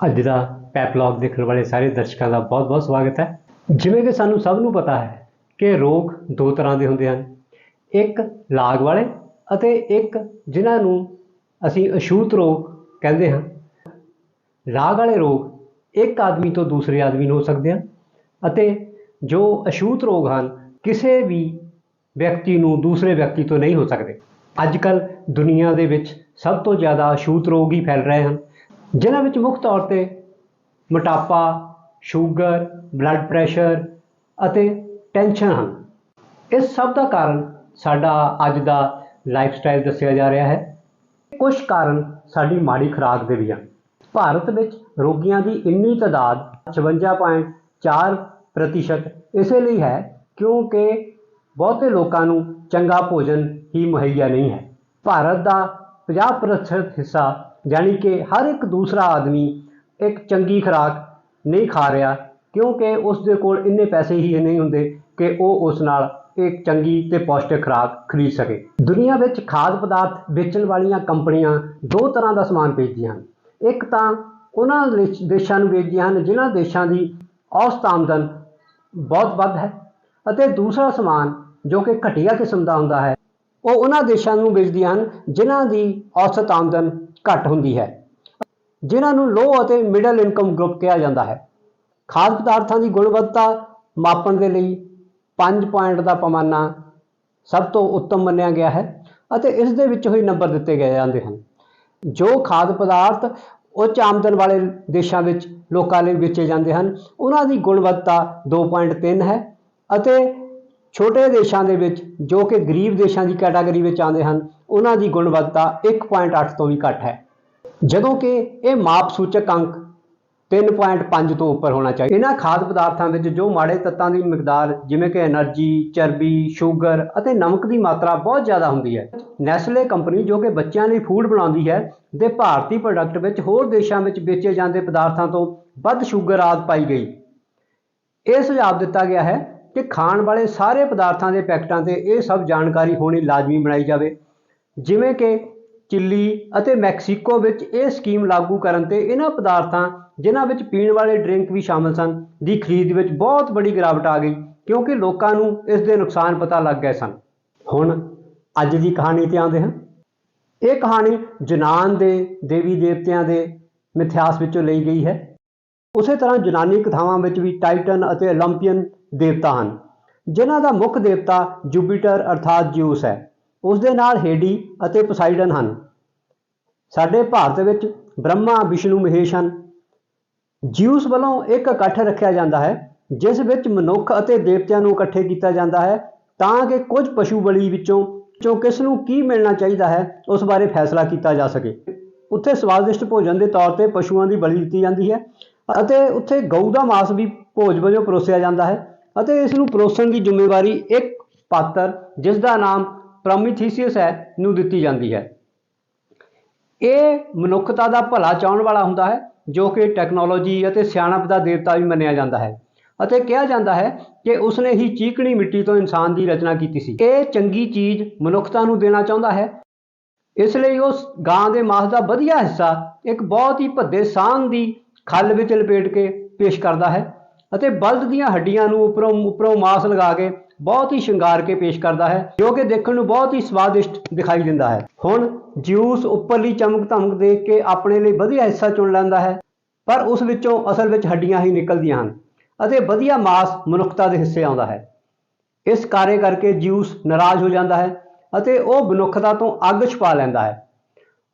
ਅੱਜ ਦਾ ਪੈਪਲੌਗ ਦੇਖਣ ਵਾਲੇ ਸਾਰੇ ਦਰਸ਼ਕਾਂ ਦਾ ਬਹੁਤ-ਬਹੁਤ ਸਵਾਗਤ ਹੈ। ਜਿਵੇਂ ਕਿ ਸਾਨੂੰ ਸਭ ਨੂੰ ਪਤਾ ਹੈ ਕਿ ਰੋਗ ਦੋ ਤਰ੍ਹਾਂ ਦੇ ਹੁੰਦੇ ਹਨ। ਇੱਕ ਲਾਗ ਵਾਲੇ ਅਤੇ ਇੱਕ ਜਿਨ੍ਹਾਂ ਨੂੰ ਅਸੀਂ ਅਛੂਤ ਰੋਗ ਕਹਿੰਦੇ ਹਾਂ। ਲਾਗ ਵਾਲੇ ਰੋਗ ਇੱਕ ਆਦਮੀ ਤੋਂ ਦੂਸਰੇ ਆਦਮੀ ਨੂੰ ਹੋ ਸਕਦੇ ਹਨ ਅਤੇ ਜੋ ਅਛੂਤ ਰੋਗ ਹਨ, ਕਿਸੇ ਵੀ ਵਿਅਕਤੀ ਨੂੰ ਦੂਸਰੇ ਵਿਅਕਤੀ ਤੋਂ ਨਹੀਂ ਹੋ ਸਕਦੇ। ਅੱਜ ਕੱਲ ਦੁਨੀਆ ਦੇ ਵਿੱਚ ਸਭ ਤੋਂ ਜ਼ਿਆਦਾ ਅਛੂਤ ਰੋਗ ਹੀ ਫੈਲ ਰਹੇ ਹਨ। ਜਿਨ੍ਹਾਂ ਵਿੱਚ ਮੁੱਖ ਤੌਰ ਤੇ ਮੋਟਾਪਾ, ਸ਼ੂਗਰ ਬਲੱਡ ਪ੍ਰੈਸ਼ਰ ਅਤੇ ਟੈਨਸ਼ਨ ਹਨ। ਇਸ ਸਭ ਦਾ ਕਾਰਨ ਸਾਡਾ ਅੱਜ ਦਾ ਲਾਈਫ ਸਟਾਈਲ ਦੱਸਿਆ ਜਾ ਰਿਹਾ ਹੈ। ਕੁਝ ਕਾਰਨ ਸਾਡੀ ਮਾੜੀ ਖੁਰਾਕ ਦੇ ਵੀ ਹਨ। ਭਾਰਤ ਵਿੱਚ ਰੋਗੀਆਂ ਦੀ ਇੰਨੀ ਤਾਦਾਦ 56.4 ਪ੍ਰਤੀਸ਼ਤ ਇਸੇ ਲਈ ਹੈ ਕਿਉਂਕਿ ਬਹੁਤੇ ਲੋਕਾਂ ਨੂੰ ਚੰਗਾ ਭੋਜਨ ਹੀ ਮੁਹੱਈਆ ਨਹੀਂ ਹੈ। ਭਾਰਤ ਦਾ 50% ਹਿੱਸਾ ਯਾਨੀ ਕਿ ਹਰ ਇੱਕ ਦੂਸਰਾ ਆਦਮੀ ਇੱਕ ਚੰਗੀ ਖੁਰਾਕ ਨਹੀਂ ਖਾ ਰਿਹਾ, ਕਿਉਂਕਿ ਉਸ ਦੇ ਕੋਲ ਇੰਨੇ ਪੈਸੇ ਹੀ ਨਹੀਂ ਹੁੰਦੇ ਕਿ ਉਹ ਉਸ ਨਾਲ ਇੱਕ ਚੰਗੀ ਤੇ ਪੌਸ਼ਟਿਕ ਖੁਰਾਕ ਖਰੀਦ ਸਕੇ। ਦੁਨੀਆ ਵਿੱਚ ਖਾਦ ਪਦਾਰਥ ਵੇਚਣ ਵਾਲੀਆਂ ਕੰਪਨੀਆਂ ਦੋ ਤਰ੍ਹਾਂ ਦਾ ਸਮਾਨ ਵੇਚਦੀਆਂ ਹਨ। ਇੱਕ ਤਾਂ ਉਹਨਾਂ ਦੇਸ਼ਾਂ ਨੂੰ ਵੇਚਦੀਆਂ ਹਨ, ਜਿਨ੍ਹਾਂ ਦੇਸ਼ਾਂ ਦੀ ਔਸਤ ਆਮਦਨ ਬਹੁਤ ਵੱਧ ਹੈ ਅਤੇ ਦੂਸਰਾ ਸਮਾਨ ਜੋ ਕਿ ਘਟੀਆ ਕਿਸਮ ਦਾ ਹੁੰਦਾ ਹੈ, ਉਹ ਉਹਨਾਂ ਦੇਸ਼ਾਂ ਨੂੰ ਵੇਚਦੀਆਂ ਹਨ, ਜਿਨ੍ਹਾਂ ਦੀ ਔਸਤ ਆਮਦਨ ਘੱਟ ਹੁੰਦੀ ਹੈ, ਜਿਨ੍ਹਾਂ ਨੂੰ ਲੋ ਅਤੇ ਮਿਡਲ ਇਨਕਮ ਗਰੁੱਪ ਕਿਹਾ ਜਾਂਦਾ ਹੈ। ਖਾਦ ਪਦਾਰਥਾਂ ਦੀ ਗੁਣਵੱਤਾ ਮਾਪਣ ਦੇ ਲਈ 5 ਪੁਆਇੰਟ ਦਾ ਪੈਮਾਨਾ ਸਭ ਤੋਂ ਉੱਤਮ ਮੰਨਿਆ ਗਿਆ ਹੈ ਅਤੇ ਇਸ ਦੇ ਵਿੱਚ ਹੀ ਨੰਬਰ ਦਿੱਤੇ ਗਏ ਜਾਂਦੇ ਹਨ। ਜੋ ਖਾਦ ਪਦਾਰਥ ਉੱਚ ਆਮਦਨ ਵਾਲੇ ਦੇਸ਼ਾਂ ਵਿੱਚ ਲੋਕਾਂ ਲਈ ਵੇਚੇ ਜਾਂਦੇ ਹਨ, ਉਹਨਾਂ ਦੀ ਗੁਣਵੱਤਾ 2.3 ਹੈ ਅਤੇ ਛੋਟੇ ਦੇਸ਼ਾਂ ਦੇ ਵਿੱਚ ਜੋ ਕਿ ਗਰੀਬ ਦੇਸ਼ਾਂ ਦੀ ਕੈਟਾਗਰੀ ਵਿੱਚ ਆਉਂਦੇ ਹਨ ਉਹਨਾਂ ਦੀ ਗੁਣਵੱਤਾ 1.8 ਤੋਂ ਵੀ ਘੱਟ ਹੈ ਜਦੋਂ ਕਿ ਇਹ ਮਾਪ ਸੂਚਕ ਅੰਕ 3.5 ਤੋਂ ਉੱਪਰ ਹੋਣਾ ਚਾਹੀਦਾ ਇਹਨਾਂ ਖਾਦ ਪਦਾਰਥਾਂ ਵਿੱਚ ਜੋ ਮਾੜੇ ਤੱਤਾਂ ਦੀ ਮਿਕਦਾਰ ਜਿਵੇਂ ਕਿ એનર્ਜੀ, ਚਰਬੀ, ਸ਼ੂਗਰ ਅਤੇ ਨਮਕ ਦੀ ਮਾਤਰਾ ਬਹੁਤ ਜ਼ਿਆਦਾ ਹੁੰਦੀ ਹੈ। ਨੈਸਲੇ ਕੰਪਨੀ ਜੋ ਕਿ ਬੱਚਿਆਂ ਲਈ ਫੂਡ ਬਣਾਉਂਦੀ ਹੈ, ਦੇ ਭਾਰਤੀ ਪ੍ਰੋਡਕਟ ਵਿੱਚ ਹੋਰ ਦੇਸ਼ਾਂ ਵਿੱਚ ਵੇਚੇ ਜਾਂਦੇ ਪਦਾਰਥਾਂ ਤੋਂ ਵੱਧ ਸ਼ੂਗਰ ਆਦ ਪਾਈ ਗਈ। ਇਹ ਸੁਝਾਅ ਦਿੱਤਾ ਗਿਆ ਹੈ ਕਿ ਖਾਣ ਵਾਲੇ ਸਾਰੇ ਪਦਾਰਥਾਂ ਦੇ ਪੈਕਟਾਂ ਤੇ ਇਹ ਸਭ ਜਾਣਕਾਰੀ ਹੋਣੀ ਲਾਜ਼ਮੀ ਬਣਾਈ ਜਾਵੇ। ਜਿਵੇਂ ਕਿ ਚਿੱਲੀ ਅਤੇ ਮੈਕਸੀਕੋ ਵਿੱਚ ਇਹ ਸਕੀਮ ਲਾਗੂ ਕਰਨ ਤੇ ਇਹਨਾਂ ਪਦਾਰਥਾਂ ਜਿਨ੍ਹਾਂ ਵਿੱਚ ਪੀਣ ਵਾਲੇ ਡਰਿੰਕ ਵੀ ਸ਼ਾਮਲ ਸਨ, ਦੀ ਖਰੀਦ ਵਿੱਚ ਬਹੁਤ ਵੱਡੀ ਗਿਰਾਵਟ ਆ ਗਈ, ਕਿਉਂਕਿ ਲੋਕਾਂ ਨੂੰ ਇਸ ਦੇ ਨੁਕਸਾਨ ਪਤਾ ਲੱਗ ਗਏ ਸਨ। ਹੁਣ ਅੱਜ ਦੀ ਕਹਾਣੀ ਤੇ ਆਉਂਦੇ ਹਾਂ। ਇਹ ਕਹਾਣੀ ਜਨਾਨ ਦੇ ਦੇਵੀ ਦੇਵਤਿਆਂ ਦੇ ਮਿਥਿਆਸ ਵਿੱਚੋਂ ਲਈ ਗਈ ਹੈ। ਉਸੇ ਤਰ੍ਹਾਂ ਜਨਾਨੀ ਕਥਾਵਾਂ ਵਿੱਚ ਵੀ ਟਾਈਟਨ ਅਤੇ 올림픽ੀਅਨ ਦੇਵਤਾ ਹਨ। ਜਿਨ੍ਹਾਂ ਦਾ ਮੁੱਖ ਦੇਵਤਾ ਜੁਪੀਟਰ ਅਰਥਾਤ ਜਿਊਸ ਹੈ। ਉਸ ਦੇ ਨਾਲ ਹੇਡੀ ਅਤੇ ਪੋਸਾਈਡਨ ਹਨ। ਸਾਡੇ ਭਾਰਤ ਵਿੱਚ ਬ੍ਰਹਮਾ, ਵਿਸ਼ਨੂੰ, ਮਹੇਸ਼ ਹਨ। ਜਿਊਸ ਵੱਲੋਂ ਇੱਕ ਇਕੱਠ ਰੱਖਿਆ ਜਾਂਦਾ ਹੈ, ਜਿਸ ਵਿੱਚ ਮਨੁੱਖ ਅਤੇ ਦੇਵਤਿਆਂ ਨੂੰ ਇਕੱਠੇ ਕੀਤਾ ਜਾਂਦਾ ਹੈ ਤਾਂ ਕਿ ਕੁਝ ਪਸ਼ੂ ਬਲੀ ਵਿੱਚੋਂ ਚੋਂ ਕਿਸ ਨੂੰ ਕੀ ਮਿਲਣਾ ਚਾਹੀਦਾ ਹੈ, ਉਸ ਬਾਰੇ ਫੈਸਲਾ ਕੀਤਾ ਜਾ ਸਕੇ। ਉੱਥੇ ਸਵਾਦਿਸ਼ਟ ਭੋਜਨ ਦੇ ਤੌਰ ਤੇ ਪਸ਼ੂਆਂ ਦੀ ਬਲੀ ਦਿੱਤੀ ਜਾਂਦੀ ਹੈ ਅਤੇ ਉੱਥੇ ਗਊ ਦਾ ਮਾਸ ਵੀ ਭੋਜ ਵਜੋਂ ਪਰੋਸਿਆ ਜਾਂਦਾ ਹੈ। ਅਤੇ ਇਸ ਨੂੰ ਪਰੋਸਣ ਦੀ ਜ਼ਿੰਮੇਵਾਰੀ ਇੱਕ ਪਾਤਰ ਜਿਸ ਦਾ ਨਾਮ ਪ੍ਰੋਮੀਥੀਸੀਅਸ ਹੈ, ਨੂੰ ਦਿੱਤੀ ਜਾਂਦੀ ਹੈ। ਇਹ ਮਨੁੱਖਤਾ ਦਾ ਭਲਾ ਚਾਹਣ ਵਾਲਾ ਹੁੰਦਾ ਹੈ, ਜੋ ਕਿ ਟੈਕਨੋਲੋਜੀ ਅਤੇ ਸਿਆਣਪ ਦਾ ਦੇਵਤਾ ਵੀ ਮੰਨਿਆ ਜਾਂਦਾ ਹੈ। ਅਤੇ ਕਿਹਾ ਜਾਂਦਾ ਹੈ ਕਿ ਉਸਨੇ ਹੀ ਚੀਕਣੀ ਮਿੱਟੀ ਤੋਂ ਇਨਸਾਨ ਦੀ ਰਚਨਾ ਕੀਤੀ ਸੀ। ਇਹ ਚੰਗੀ ਚੀਜ਼ ਮਨੁੱਖਤਾ ਨੂੰ ਦੇਣਾ ਚਾਹੁੰਦਾ ਹੈ। ਇਸ ਲਈ ਉਸ ਗਾਂ ਦੇ ਮਾਸ ਦਾ ਵਧੀਆ ਹਿੱਸਾ ਇੱਕ ਬਹੁਤ ਹੀ ਭੱਦੇ ਸਾਂਗ ਦੀ ਖੱਲ ਵਿੱਚ ਲਪੇਟ ਕੇ ਪੇਸ਼ ਕਰਦਾ ਹੈ। ਅਤੇ ਬਲਦ ਦੀਆਂ ਹੱਡੀਆਂ ਨੂੰ ਉੱਪਰੋਂ ਉੱਪਰੋਂ ਮਾਸ ਲਗਾ ਕੇ ਬਹੁਤ ਹੀ ਸ਼ਿੰਗਾਰ ਕੇ ਪੇਸ਼ ਕਰਦਾ ਹੈ, ਜੋ ਕਿ ਦੇਖਣ ਨੂੰ ਬਹੁਤ ਹੀ ਸਵਾਦਿਸ਼ਟ ਦਿਖਾਈ ਦਿੰਦਾ ਹੈ। ਹੁਣ ਜਿਊਸ ਉੱਪਰਲੀ ਚਮਕ ਧਮਕ ਦੇਖ ਕੇ ਆਪਣੇ ਲਈ ਵਧੀਆ ਹਿੱਸਾ ਚੁਣ ਲੈਂਦਾ ਹੈ, ਪਰ ਉਸ ਵਿੱਚੋਂ ਅਸਲ ਵਿੱਚ ਹੱਡੀਆਂ ਹੀ ਨਿਕਲਦੀਆਂ ਹਨ ਅਤੇ ਵਧੀਆ ਮਾਸ ਮਨੁੱਖਤਾ ਦੇ ਹਿੱਸੇ ਆਉਂਦਾ ਹੈ। ਇਸ ਕਾਰੇ ਕਰਕੇ ਜਿਊਸ ਨਾਰਾਜ਼ ਹੋ ਜਾਂਦਾ ਹੈ ਅਤੇ ਉਹ ਮਨੁੱਖਤਾ ਤੋਂ ਅੱਗ ਛੁਪਾ ਲੈਂਦਾ ਹੈ।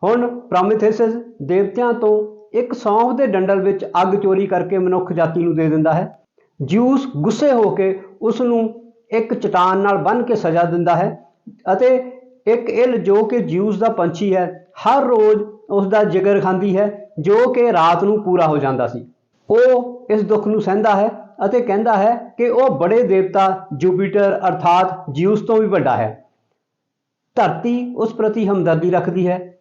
ਹੁਣ ਪ੍ਰੋਮੀਥੇਸਸ ਦੇਵਤਿਆਂ ਤੋਂ ਇੱਕ ਸੌਂਫ ਦੇ ਡੰਡਲ ਵਿੱਚ ਅੱਗ ਚੋਰੀ ਕਰਕੇ ਮਨੁੱਖ ਜਾਤੀ ਨੂੰ ਦੇ ਦਿੰਦਾ ਹੈ। ਜਿਊਸ ਗੁੱਸੇ ਹੋ ਕੇ ਉਸ ਨੂੰ ਇੱਕ ਚਟਾਨ ਨਾਲ ਬੰਨ੍ਹ ਕੇ ਸਜ਼ਾ ਦਿੰਦਾ ਹੈ ਅਤੇ ਇੱਕ ਇਲ ਜੋ ਕਿ ਜਿਊਸ ਦਾ ਪੰਛੀ ਹੈ, ਹਰ ਰੋਜ਼ ਉਸ ਦਾ ਜਿਗਰ ਖਾਂਦੀ ਹੈ, ਜੋ ਕਿ ਰਾਤ ਨੂੰ ਪੂਰਾ ਹੋ ਜਾਂਦਾ ਸੀ। ਉਹ ਇਸ ਦੁੱਖ ਨੂੰ ਸਹਿੰਦਾ ਹੈ ਅਤੇ ਕਹਿੰਦਾ ਹੈ ਕਿ ਉਹ ਬੜੇ ਦੇਵਤਾ ਜੁਪੀਟਰ ਅਰਥਾਤ ਜਿਊਸ ਤੋਂ ਵੀ ਵੱਡਾ ਹੈ। ਧਰਤੀ ਉਸ ਪ੍ਰਤੀ ਹਮਦਰਦੀ ਰੱਖਦੀ ਹੈ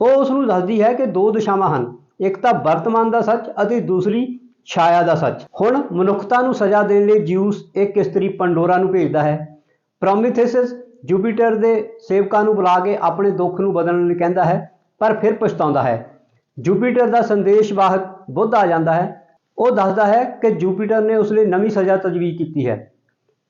ਉਹ ਉਸ ਨੂੰ ਦੱਸਦੀ ਹੈ ਕਿ ਦੋ ਦਿਸ਼ਾਵਾਂ ਹਨ। ਇੱਕ ਤਾਂ ਵਰਤਮਾਨ ਦਾ ਸੱਚ ਅਤੇ ਦੂਸਰੀ ਛਾਇਆ ਦਾ ਸੱਚ। ਹੁਣ ਮਨੁੱਖਤਾ ਨੂੰ ਸਜ਼ਾ ਦੇਣ ਲਈ ਜਿਊਸ ਇੱਕ ਇਸਤਰੀ ਪੰਡੋਰਾ ਨੂੰ ਭੇਜਦਾ ਹੈ। ਪ੍ਰੋਮੀਥੇਸਸ ਜੁਪੀਟਰ ਦੇ ਸੇਵਕਾਂ ਨੂੰ ਬੁਲਾ ਕੇ ਆਪਣੇ ਦੁੱਖ ਨੂੰ ਬਦਲਣ ਲਈ ਕਹਿੰਦਾ ਹੈ, ਪਰ ਫਿਰ ਪਛਤਾਉਂਦਾ ਹੈ। ਜੁਪੀਟਰ ਦਾ ਸੰਦੇਸ਼ ਵਾਹਕ ਬੁੱਧ ਆ ਜਾਂਦਾ ਹੈ। ਉਹ ਦੱਸਦਾ ਹੈ ਕਿ ਜੁਪੀਟਰ ਨੇ ਉਸ ਲਈ ਨਵੀਂ ਸਜ਼ਾ ਤਜਵੀਜ਼ ਕੀਤੀ ਹੈ।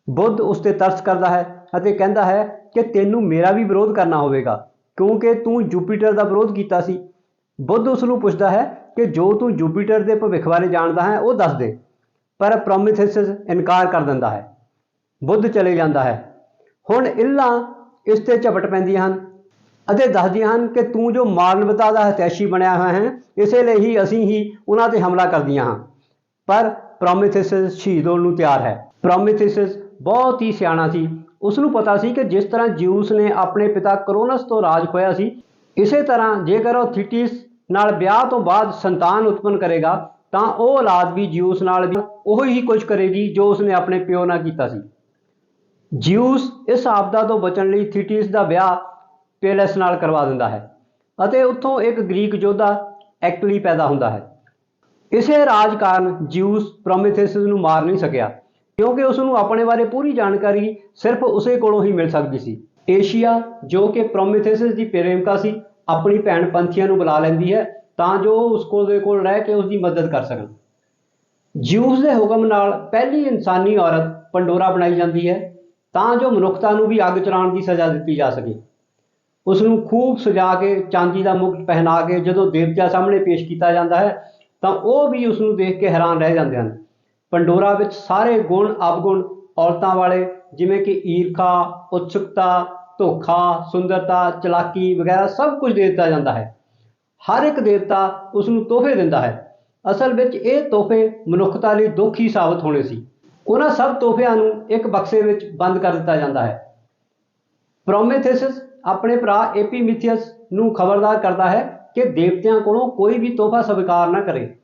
ਬੁੱਧ ਉਸ ਤੇ ਤਰਸ ਕਰਦਾ ਹੈ ਅਤੇ ਕਹਿੰਦਾ ਹੈ ਕਿ ਤੈਨੂੰ ਮੇਰਾ ਵੀ ਵਿਰੋਧ ਕਰਨਾ ਹੋਵੇਗਾ। ਕਿਉਂਕਿ ਤੂੰ ਜੁਪੀਟਰ ਦਾ ਵਿਰੋਧ ਕੀਤਾ ਸੀ। ਬੁੱਧ ਉਸ ਨੂੰ ਪੁੱਛਦਾ ਹੈ ਕਿ ਜੋ ਤੂੰ ਜੁਪੀਟਰ ਦੇ ਭਵਿੱਖ ਬਾਰੇ ਜਾਣਦਾ ਹੈ, ਉਹ ਦੱਸ ਦੇ। ਪਰ ਪ੍ਰੋਮਿਥੇਸਸ ਇਨਕਾਰ ਕਰ ਦਿੰਦਾ ਹੈ। ਬੁੱਧ ਚਲੇ ਜਾਂਦਾ ਹੈ। ਹੁਣ ਇਲਾ ਇਸ ਤੇ ਝਪਟ ਪੈਂਦੀਆਂ ਹਨ। ਅਤੇ ਦੱਸਦੀਆਂ ਹਨ ਕਿ ਤੂੰ ਜੋ ਮਾਨਵਤਾ ਦਾ ਹਤੈਸ਼ੀ ਬਣਿਆ ਹੋਇਆ ਹੈ, ਇਸੇ ਲਈ ਹੀ ਅਸੀਂ ਹੀ ਉਹਨਾਂ ਤੇ ਹਮਲਾ ਕਰਦੀਆਂ ਹਾਂ। ਪਰ ਪ੍ਰੋਮਿਥੇਸਸ ਸ਼ਹੀਦ ਹੋਣ ਨੂੰ ਤਿਆਰ ਹੈ। ਪ੍ਰੋਮਿਥੇਸਸ ਬਹੁਤ ਹੀ ਸਿਆਣਾ ਸੀ। ਉਸ ਨੂੰ ਪਤਾ ਸੀ ਕਿ ਜਿਸ ਤਰ੍ਹਾਂ ਜਿਊਸ ਨੇ ਆਪਣੇ ਪਿਤਾ ਕਰੋਨਸ ਤੋਂ ਰਾਜ ਖੋਇਆ ਸੀ, ਇਸੇ ਤਰ੍ਹਾਂ ਜੇਕਰ ਉਹ ਥੀਟਿਸ ਨਾਲ ਵਿਆਹ ਤੋਂ ਬਾਅਦ ਸੰਤਾਨ ਉਤਪੰਨ ਕਰੇਗਾ, ਤਾਂ ਉਹ ਔਲਾਦ ਵੀ ਜਿਊਸ ਨਾਲ ਵੀ ਉਹੀ ਹੀ ਕੁਝ ਕਰੇਗੀ ਜੋ ਉਸਨੇ ਆਪਣੇ ਪਿਓ ਨਾਲ ਕੀਤਾ ਸੀ। ਜਿਊਸ ਇਸ ਆਪਦਾ ਤੋਂ ਬਚਣ ਲਈ ਥੀਟਿਸ ਦਾ ਵਿਆਹ ਪੇਲਸ ਨਾਲ ਕਰਵਾ ਦਿੰਦਾ ਹੈ ਅਤੇ ਉੱਥੋਂ ਇੱਕ ਗ੍ਰੀਕ ਯੋਧਾ ਐਕਟਲੀ ਪੈਦਾ ਹੁੰਦਾ ਹੈ। ਇਸੇ ਰਾਜ ਕਾਰਨ ਜਿਊਸ ਪ੍ਰੋਮਿਥੇਸਸ ਨੂੰ ਮਾਰ ਨਹੀਂ ਸਕਿਆ। ਕਿਉਂਕਿ ਉਸ ਨੂੰ ਆਪਣੇ ਬਾਰੇ ਪੂਰੀ ਜਾਣਕਾਰੀ ਸਿਰਫ ਉਸੇ ਕੋਲੋਂ ਹੀ ਮਿਲ ਸਕਦੀ ਸੀ। ਏਸ਼ੀਆ, ਜੋ ਕਿ ਪ੍ਰੋਮਿਥੇਸਿਸ ਦੀ ਪ੍ਰੇਮਿਕਾ ਸੀ, ਆਪਣੀ ਭੈਣ ਪੰਥੀਆਂ ਨੂੰ ਬੁਲਾ ਲੈਂਦੀ ਹੈ ਤਾਂ ਜੋ ਉਸ ਕੋਲ ਦੇ ਕੋਲ ਰਹਿ ਕੇ ਉਸ ਦੀ ਮਦਦ ਕਰ ਸਕਣ। ਜਿਊਸ ਦੇ ਹੁਕਮ ਨਾਲ ਪਹਿਲੀ ਇਨਸਾਨੀ ਔਰਤ ਪੰਡੋਰਾ ਬਣਾਈ ਜਾਂਦੀ ਹੈ ਤਾਂ ਜੋ ਮਨੁੱਖਤਾ ਨੂੰ ਵੀ ਅੱਗ ਚਲਾਉਣ ਦੀ ਸਜ਼ਾ ਦਿੱਤੀ ਜਾ ਸਕੇ। ਉਸ ਨੂੰ ਖੂਬ ਸਜਾ ਕੇ, ਚਾਂਦੀ ਦਾ ਮੁਕਟ ਪਹਿਨਾ ਕੇ ਜਦੋਂ ਦੇਵਤਿਆਂ ਸਾਹਮਣੇ ਪੇਸ਼ ਕੀਤਾ ਜਾਂਦਾ ਹੈ ਤਾਂ ਉਹ ਵੀ ਉਸ ਨੂੰ ਦੇਖ ਕੇ ਹੈਰਾਨ ਰਹਿ ਜਾਂਦੇ ਹਨ। ਪੰਡੋਰਾ ਵਿੱਚ ਸਾਰੇ ਗੁਣ ਅਵਗੁਣ ਔਰਤਾਂ ਵਾਲੇ, ਜਿਵੇਂ ਕਿ ਈਰਖਾ, ਉਤਸੁਕਤਾ, ਧੋਖਾ, ਸੁੰਦਰਤਾ, ਚਲਾਕੀ ਵਗੈਰਾ ਸਭ ਕੁਝ ਦੇ ਦਿੱਤਾ ਜਾਂਦਾ ਹੈ। ਹਰ ਇੱਕ ਦੇਵਤਾ ਉਸ ਨੂੰ ਤੋਹਫੇ ਦਿੰਦਾ ਹੈ। ਅਸਲ ਵਿੱਚ ਇਹ ਤੋਹਫੇ ਮਨੁੱਖਤਾ ਲਈ ਦੁੱਖ ਹੀ ਸਾਬਤ ਹੋਣੇ ਸੀ। ਉਹਨਾਂ ਸਭ ਤੋਹਫਿਆਂ ਨੂੰ ਇੱਕ ਬਕਸੇ ਵਿੱਚ ਬੰਦ ਕਰ ਦਿੱਤਾ ਜਾਂਦਾ ਹੈ। ਪ੍ਰੋਮੇਥੇਸਿਸ, ਆਪਣੇ ਭਰਾ ਐਪੀਮੀਥੀਅਸ ਨੂੰ ਖਬਰਦਾਰ ਕਰਦਾ ਹੈ ਕਿ ਦੇਵਤਿਆਂ ਕੋਲੋਂ ਕੋਈ ਵੀ ਤੋਹਫਾ ਸਵੀਕਾਰ ਨਾ ਕਰੇ।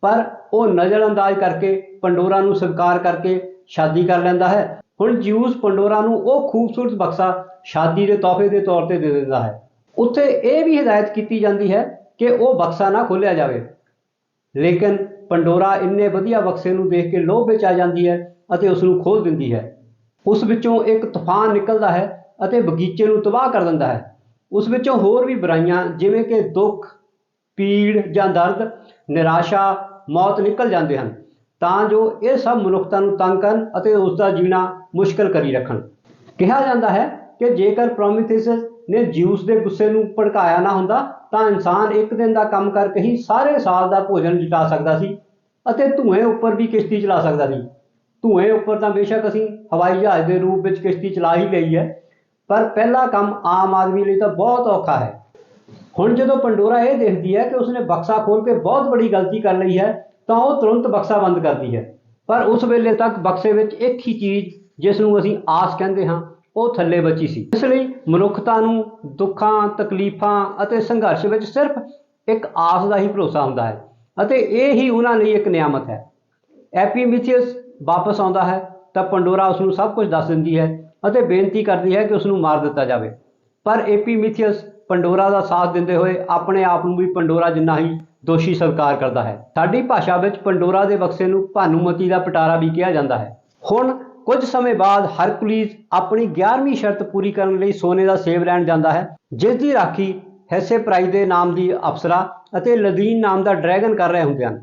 ਪਰ ਉਹ ਨਜ਼ਰਅੰਦਾਜ਼ ਕਰਕੇ ਪੰਡੋਰਾ ਨੂੰ ਸਵੀਕਾਰ ਕਰਕੇ ਸ਼ਾਦੀ ਕਰ ਲੈਂਦਾ ਹੈ। ਹੁਣ ਜਿਊਸ ਪੰਡੋਰਾ ਨੂੰ ਉਹ ਖੂਬਸੂਰਤ ਬਕਸਾ ਸ਼ਾਦੀ ਦੇ ਤੋਹਫੇ ਦੇ ਤੌਰ ਤੇ ਦੇ ਦਿੰਦਾ ਹੈ। ਉੱਥੇ ਇਹ ਵੀ ਹਦਾਇਤ ਕੀਤੀ ਜਾਂਦੀ ਹੈ ਕਿ ਉਹ ਬਕਸਾ ਨਾ ਖੋਲ੍ਹਿਆ ਜਾਵੇ। ਲੇਕਿਨ ਪੰਡੋਰਾ ਇੰਨੇ ਵਧੀਆ ਬਕਸੇ ਨੂੰ ਦੇਖ ਕੇ ਲੋਭ ਵਿੱਚ ਆ ਜਾਂਦੀ ਹੈ ਅਤੇ ਉਸ ਨੂੰ ਖੋਲ ਦਿੰਦੀ ਹੈ। ਉਸ ਵਿੱਚੋਂ ਇੱਕ ਤੂਫਾਨ ਨਿਕਲਦਾ ਹੈ ਅਤੇ ਬਗੀਚੇ ਨੂੰ ਤਬਾਹ ਕਰ ਦਿੰਦਾ ਹੈ। ਉਸ ਵਿੱਚੋਂ ਹੋਰ ਵੀ ਬੁਰਾਈਆਂ ਜਿਵੇਂ ਕਿ ਦੁੱਖ, ਪੀੜ ਜਾਂ ਦਰਦ, ਨਿਰਾਸ਼ਾ ਮੌਤ ਨਿਕਲ ਜਾਂਦੇ ਹਨ, ਤਾਂ ਜੋ ਇਹ ਸਭ ਮਨੁੱਖਤਾ ਨੂੰ ਤੰਗ ਕਰਨ ਅਤੇ ਉਸ ਦਾ ਜੀਣਾ ਮੁਸ਼ਕਲ ਕਰੀ ਰੱਖਣ। ਕਿਹਾ ਜਾਂਦਾ ਹੈ ਕਿ ਜੇਕਰ ਪ੍ਰੋਮਿਥੇਸਸ ਨੇ ਜਿਊਸ ਦੇ ਗੁੱਸੇ ਨੂੰ ਭੜਕਾਇਆ ਨਾ ਹੁੰਦਾ, ਤਾਂ ਇਨਸਾਨ ਇੱਕ ਦਿਨ ਦਾ ਕੰਮ ਕਰਕੇ ਹੀ ਸਾਰੇ ਸਾਲ ਦਾ ਭੋਜਨ ਜੁਟਾ ਸਕਦਾ ਸੀ ਅਤੇ ਧੂਏ ਉੱਪਰ ਵੀ ਕਿਸ਼ਤੀ ਚਲਾ ਸਕਦਾ ਸੀ। ਧੂਏ ਉੱਪਰ ਤਾਂ ਬੇਸ਼ੱਕ ਅਸੀਂ ਹਵਾਈ ਜਹਾਜ਼ ਦੇ ਰੂਪ ਵਿੱਚ ਕਿਸ਼ਤੀ ਚਲਾ ਹੀ ਲਈ ਹੈ, ਪਰ ਪਹਿਲਾ ਕੰਮ ਆਮ ਆਦਮੀ ਲਈ ਤਾਂ ਬਹੁਤ ਔਖਾ ਹੈ। ਹੁਣ ਜਦੋਂ ਪੰਡੋਰਾ ਇਹ ਦੇਖਦੀ ਹੈ ਕਿ ਉਸਨੇ ਬਕਸਾ ਖੋਲ ਕੇ ਬਹੁਤ ਵੱਡੀ ਗਲਤੀ ਕਰ ਲਈ ਹੈ, ਤਾਂ ਉਹ ਤੁਰੰਤ ਬਕਸਾ ਬੰਦ ਕਰਦੀ ਹੈ। ਪਰ ਉਸ ਵੇਲੇ ਤੱਕ ਬਕਸੇ ਵਿੱਚ ਇੱਕ ਹੀ ਚੀਜ਼ ਜਿਸ ਨੂੰ ਅਸੀਂ ਆਸ ਕਹਿੰਦੇ ਹਾਂ, ਉਹ ਥੱਲੇ ਬਚੀ ਸੀ। ਇਸ ਲਈ ਮਨੁੱਖਤਾ ਨੂੰ ਦੁੱਖਾਂ, ਤਕਲੀਫਾਂ ਅਤੇ ਸੰਘਰਸ਼ ਵਿੱਚ ਸਿਰਫ ਇੱਕ ਆਸ ਦਾ ਹੀ ਭਰੋਸਾ ਹੁੰਦਾ ਹੈ ਅਤੇ ਇਹ ਹੀ ਉਹਨਾਂ ਲਈ ਇੱਕ ਨਿਆਮਤ ਹੈ। ਐਪੀਮਿਥੀਅਸ ਵਾਪਸ ਆਉਂਦਾ ਹੈ, ਤਾਂ ਪੰਡੋਰਾ ਉਸ ਨੂੰ ਸਭ ਕੁਝ ਦੱਸ ਦਿੰਦੀ ਹੈ ਅਤੇ ਬੇਨਤੀ ਕਰਦੀ ਹੈ ਕਿ ਉਸ ਨੂੰ ਮਾਰ ਦਿੱਤਾ ਜਾਵੇ। ਪਰ ਐਪੀਮੀਥੀਅਸ ਪੰਡੋਰਾ ਦਾ ਸਾਥ ਦਿੰਦੇ ਹੋਏ ਆਪਣੇ ਆਪ ਨੂੰ ਵੀ ਪੰਡੋਰਾ ਜਿੰਨਾ ਹੀ ਦੋਸ਼ੀ ਸਵੀਕਾਰ ਕਰਦਾ ਹੈ। ਸਾਡੀ ਭਾਸ਼ਾ ਵਿੱਚ ਪੰਡੋਰਾ ਦੇ ਬਕਸੇ ਨੂੰ ਭਾਨੂਮਤੀ ਦਾ ਪਟਾਰਾ ਵੀ ਕਿਹਾ ਜਾਂਦਾ ਹੈ। ਹੁਣ ਕੁਝ ਸਮੇਂ ਬਾਅਦ ਹਰਕੁਲੀਜ਼ ਆਪਣੀ 11ਵੀਂ ਸ਼ਰਤ ਪੂਰੀ ਕਰਨ ਲਈ ਸੋਨੇ ਦਾ ਸੇਬ ਲੈਣ ਜਾਂਦਾ ਹੈ, ਜਿਸ ਦੀ ਰਾਖੀ ਹੈਸੇ ਪ੍ਰਾਈਜ਼ ਦੇ ਨਾਮ ਦੀ ਅਪਸਰਾ ਅਤੇ ਲਦੀਨ ਨਾਮ ਦਾ ਡਰੈਗਨ ਕਰ ਰਹੇ ਹੁੰਦੇ ਹਨ।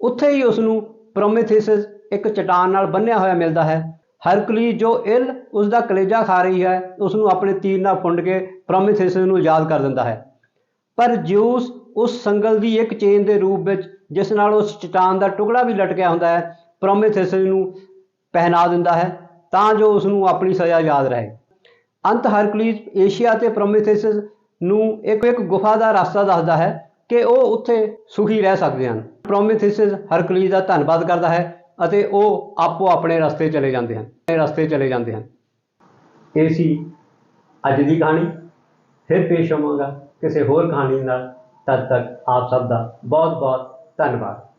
ਉੱਥੇ ਹੀ ਉਸ ਨੂੰ ਪ੍ਰੋਮੇਥੇਸਸ ਇੱਕ ਚਟਾਨ ਨਾਲ ਬੰਨਿਆ ਹੋਇਆ ਮਿਲਦਾ ਹੈ। ਹਰਕੁਲੀਜ਼ ਜੋ ਇਲ ਉਸ ਦਾ ਕਲੇਜਾ ਖਾ ਰਹੀ ਹੈ ਉਸ ਨੂੰ ਆਪਣੇ ਤੀਰ ਨਾਲ ਫੁੰਡ ਕੇ ਪ੍ਰੋਮੇਥੇਸਸ ਨੂੰ ਯਾਦ ਕਰ ਦਿੰਦਾ ਹੈ। ਪਰ ਜਿਊਸ ਉਸ ਸੰਗਲ ਦੀ ਇੱਕ ਚੇਨ ਦੇ ਰੂਪ ਵਿੱਚ, ਜਿਸ ਨਾਲ ਉਸ ਚਟਾਨ ਦਾ ਟੁਕੜਾ ਵੀ ਲਟਕਿਆ ਹੁੰਦਾ ਹੈ ਪ੍ਰੋਮੇਥੇਸਸ ਨੂੰ ਪਹਿਨਾ ਦਿੰਦਾ ਹੈ, ਤਾਂ ਜੋ ਉਸ ਨੂੰ ਆਪਣੀ ਸਜ਼ਾ ਯਾਦ ਰਹੇ। ਅੰਤ ਹਰਕੁਲੀਜ਼ ਏਸ਼ੀਆ ਤੇ ਪ੍ਰੋਮੇਥੇਸਸ ਨੂੰ ਇੱਕ ਇੱਕ ਗੁਫਾ ਦਾ ਰਸਤਾ ਦੱਸਦਾ ਹੈ ਕਿ ਉਹ ਉੱਥੇ ਸੁਖੀ ਰਹਿ ਸਕਦੇ ਹਨ। ਪ੍ਰੋਮੇਥੇਸਸ ਹਰਕਲੀਜ਼ ਦਾ ਧੰਨਵਾਦ ਕਰਦਾ ਹੈ। ਅਤੇ ਉਹ ਆਪੋ ਆਪਣੇ ਰਸਤੇ ਚਲੇ ਜਾਂਦੇ ਹਨ ਰਸਤੇ ਚਲੇ ਜਾਂਦੇ ਹਨ। ਇਹ ਸੀ ਅੱਜ ਦੀ ਕਹਾਣੀ। ਫਿਰ ਪੇਸ਼ ਹੋਵਾਂਗਾ ਕਿਸੇ ਹੋਰ ਕਹਾਣੀ ਨਾਲ। ਤਦ ਤੱਕ ਆਪ ਸਭ ਦਾ ਬਹੁਤ ਬਹੁਤ ਧੰਨਵਾਦ।